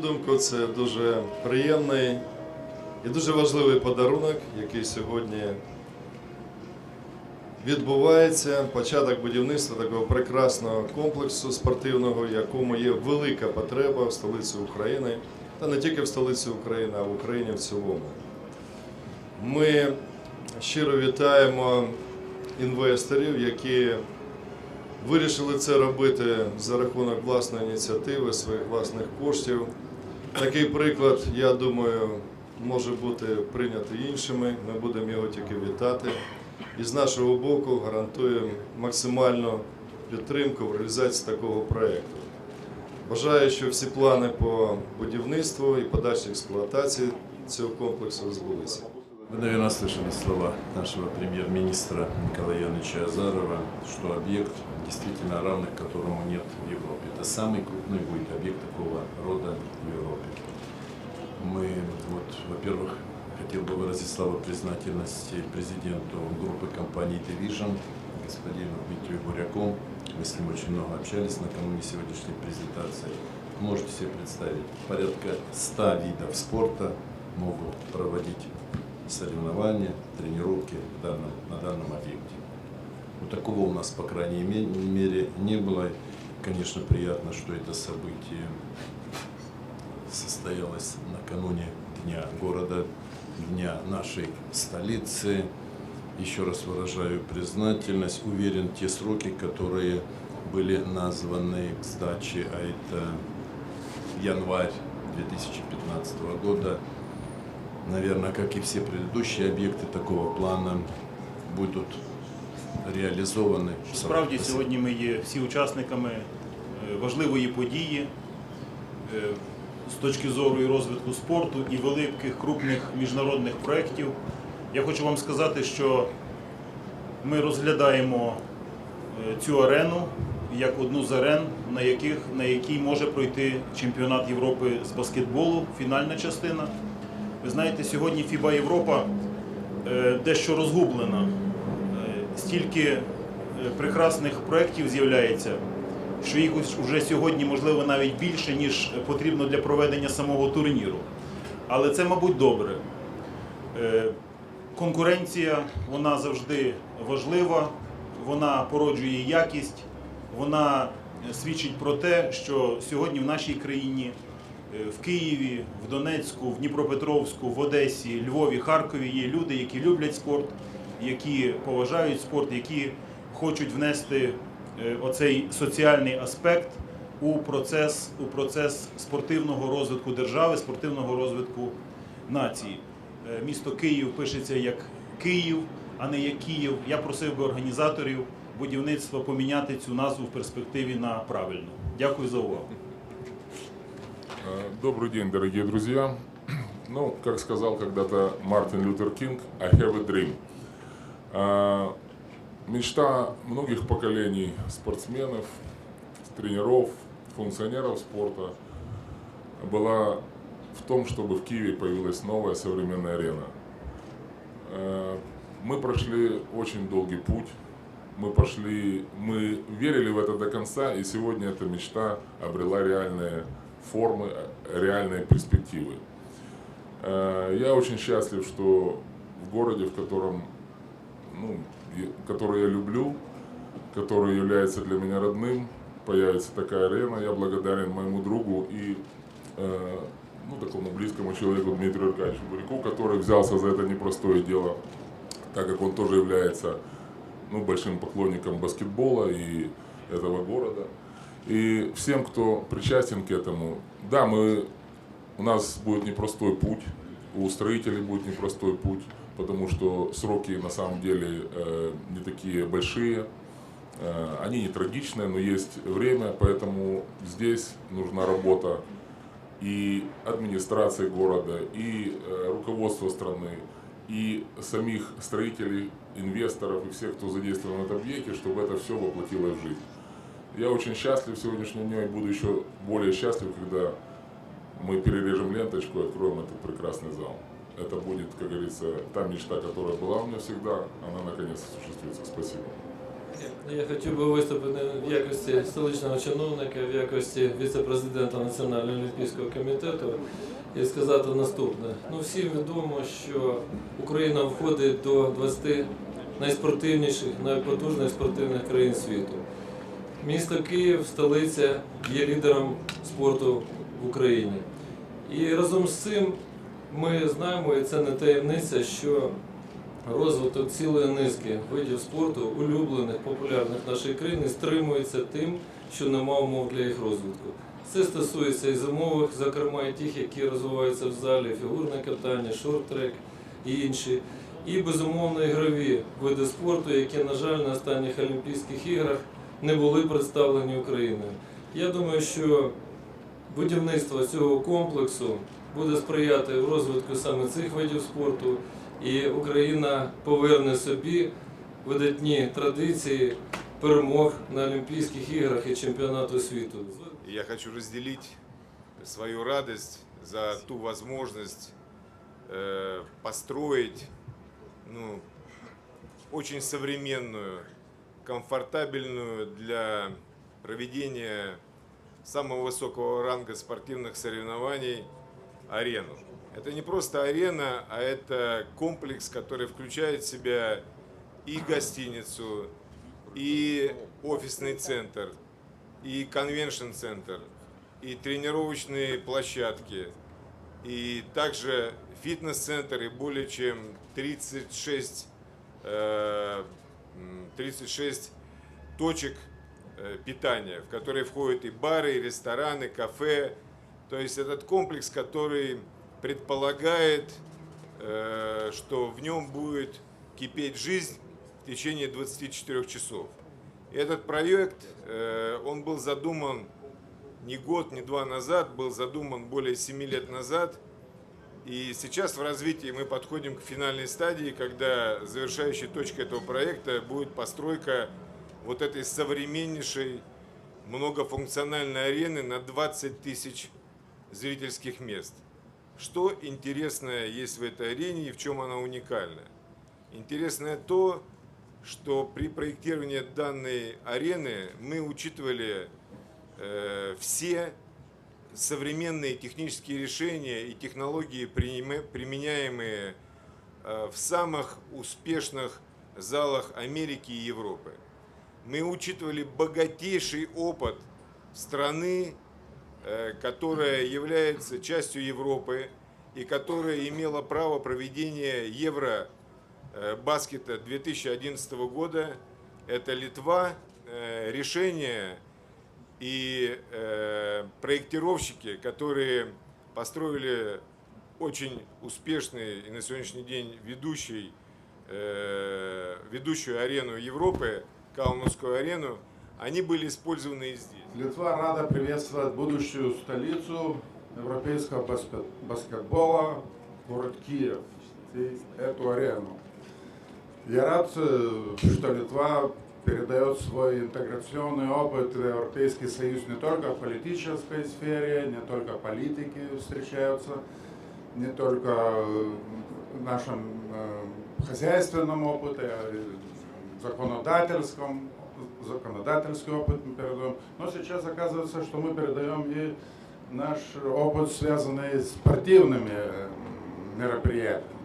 думку, це дуже приємний і дуже важливий подарунок, який сьогодні відбувається. Початок будівництва такого прекрасного комплексу спортивного, якому є велика потреба в столиці України, та не тільки в столиці України, а в Україні в цілому. Ми щиро вітаємо інвесторів, які вирішили це робити за рахунок власної ініціативи, своїх власних коштів. Такий приклад, я думаю, може бути прийнятий іншими. Ми будемо його тільки вітати. І з нашого боку гарантуємо максимальну підтримку в реалізації такого проєкту. Бажаю, що всі плани по будівництву і подальшій експлуатації цього комплексу збулися. Вы, наверное, слышали слова нашего премьер-министра Николая Яновича Азарова, что объект действительно равных которому нет в Европе. Это самый крупный будет объект такого рода в Европе. Мы, вот, во-первых, хотел бы выразить слова признательности президенту группы компаний Division, господину Дмитрию Буряку. Мы с ним очень много общались накануне сегодняшней презентации. Можете себе представить, порядка 100 видов спорта могут проводить соревнования, тренировки на данном объекте. Вот такого у нас, по крайней ме- мере, не было. Конечно, приятно, что это событие состоялось накануне Дня города, Дня нашей столицы. Еще раз выражаю признательность. Уверен, те сроки, которые были названы к сдаче, а это январь 2015 года, наверное, как и все предыдущие объекты такого плана, будут реализованы. в срок. Справді сьогодні ми є всі учасниками е, важливої події е, з точки зору і розвитку спорту і великих крупних міжнародних проєктів. Я хочу вам сказати, що ми розглядаємо е, цю арену як одну з арен, на, яких, на якій може пройти чемпіонат Європи з баскетболу, фінальна частина. Ви знаєте, сьогодні FIBA Європа е, дещо розгублена. Е, Стільки е, прекрасних проєктів з'являється, що їх вже сьогодні можливо навіть більше, ніж потрібно для проведення самого турніру. Але це, мабуть, добре. Конкуренція вона завжди важлива, вона породжує якість, вона свідчить про те, що сьогодні в нашій країні, в Києві, в Донецьку, в Дніпропетровську, в Одесі, Львові, Харкові є люди, які люблять спорт, які поважають спорт, які хочуть внести е, оцей соціальний аспект у процес, у процес спортивного розвитку держави, спортивного розвитку нації. Е, Місто Київ пишеться як Київ, а не як Київ. Я просив би організаторів будівництва поміняти цю назву в перспективі на правильну. Дякую за увагу. Э, Добрый день, дорогие друзья. Ну, как сказал когда-то Мартин Лютер Кинг, I have a dream. А, Мечта многих поколений спортсменов, тренеров, функционеров спорта была в том, чтобы в Киеве появилась новая современная арена. Э, Мы прошли очень долгий путь. Мы пошли, мы верили в это до конца, и сегодня эта мечта обрела реальные формы, реальные перспективы. Э, Я очень счастлив, что в городе, в котором, ну, который я люблю, который является для меня родным, появится такая арена. Я благодарен моему другу и э, ну, такому близкому человеку Дмитрию Аркадьевичу Буряку, который взялся за это непростое дело, так как он тоже является ну, большим поклонником баскетбола и этого города. И всем, кто причастен к этому, да, мы, у нас будет непростой путь, у строителей будет непростой путь, потому что сроки на самом деле э, не такие большие, Э, они не трагичные, но есть время, поэтому здесь нужна работа и администрации города, и э, руководства страны, и самих строителей, инвесторов и всех, кто задействован в этом объекте, чтобы это все воплотилось в жизнь. Я очень счастлив сегодняшним днем и буду еще более счастлив, когда мы перережем ленточку и откроем этот прекрасный зал. Это будет, как говорится, та мечта, которая была у меня всегда, она наконец осуществится. Спасибо. Я хотів би виступити в якості столичного чиновника, в якості віце-президента Національного олімпійського комітету і сказати наступне. Ну, всім відомо, що Україна входить до 20 найспортивніших, найпотужних спортивних країн світу. Місто Київ, столиця, є лідером спорту в Україні. І разом з цим ми знаємо, і це не таємниця, що розвиток цілої низки видів спорту, улюблених, популярних в нашій країні, стримується тим, що нема умов для їх розвитку. Це стосується і зимових, зокрема і тих, які розвиваються в залі, фігурне катання, шорт-трек і інші. І безумовно ігрові види спорту, які, на жаль, на останніх Олімпійських іграх не були представлені Україною. Я думаю, що будівництво цього комплексу буде сприяти в розвитку саме цих видів спорту, і Україна поверне собі видатні традиції перемог на Олімпійських іграх і чемпіонату світу. Я хочу разделить свою радость за ту возможность э, построить ну, очень современную, комфортабельную для проведения самого высокого ранга спортивных соревнований арену. Это не просто арена, а это комплекс, который включает в себя и гостиницу, и офисный центр, и конвеншн-центр, и тренировочные площадки, и также фитнес-центр, и более чем 36, э, 36 точек э, питания, в которые входят и бары, и рестораны, кафе. То есть этот комплекс, который предполагает, э, что в нем будет кипеть жизнь в течение 24 часов. И этот проект, э, он был задуман не год, не два назад, был задуман более семи лет назад. И сейчас в развитии мы подходим к финальной стадии, когда завершающей точкой этого проекта будет постройка вот этой современнейшей многофункциональной арены на 20 тысяч зрительских мест. Что интересное есть в этой арене и в чем она уникальна? Интересное то, что при проектировании данной арены мы учитывали э, все современные технические решения и технологии, применяемые э, в самых успешных залах Америки и Европы. Мы учитывали богатейший опыт страны, э, которая является частью Европы и которая имела право проведения Евро э, баскета 2011 года. Это Литва. Решение и э, проектировщики, которые построили очень успешный и на сегодняшний день ведущий, э, ведущую арену Европы, Каунасскую арену, они были использованы и здесь. Литва рада приветствовать будущую столицу европейского баскет- баскетбола, город Киев, и эту арену. Я рад, э, что Литва передает свой интеграционный опыт в Европейский Союз не только в политической сфере, не только политики встречаются, не только в нашем э, хозяйственном опыте, а в законодательском, законодательский опыт мы передаем. Но сейчас оказывается, что мы передаем и наш опыт, связанный с спортивными э, мероприятиями.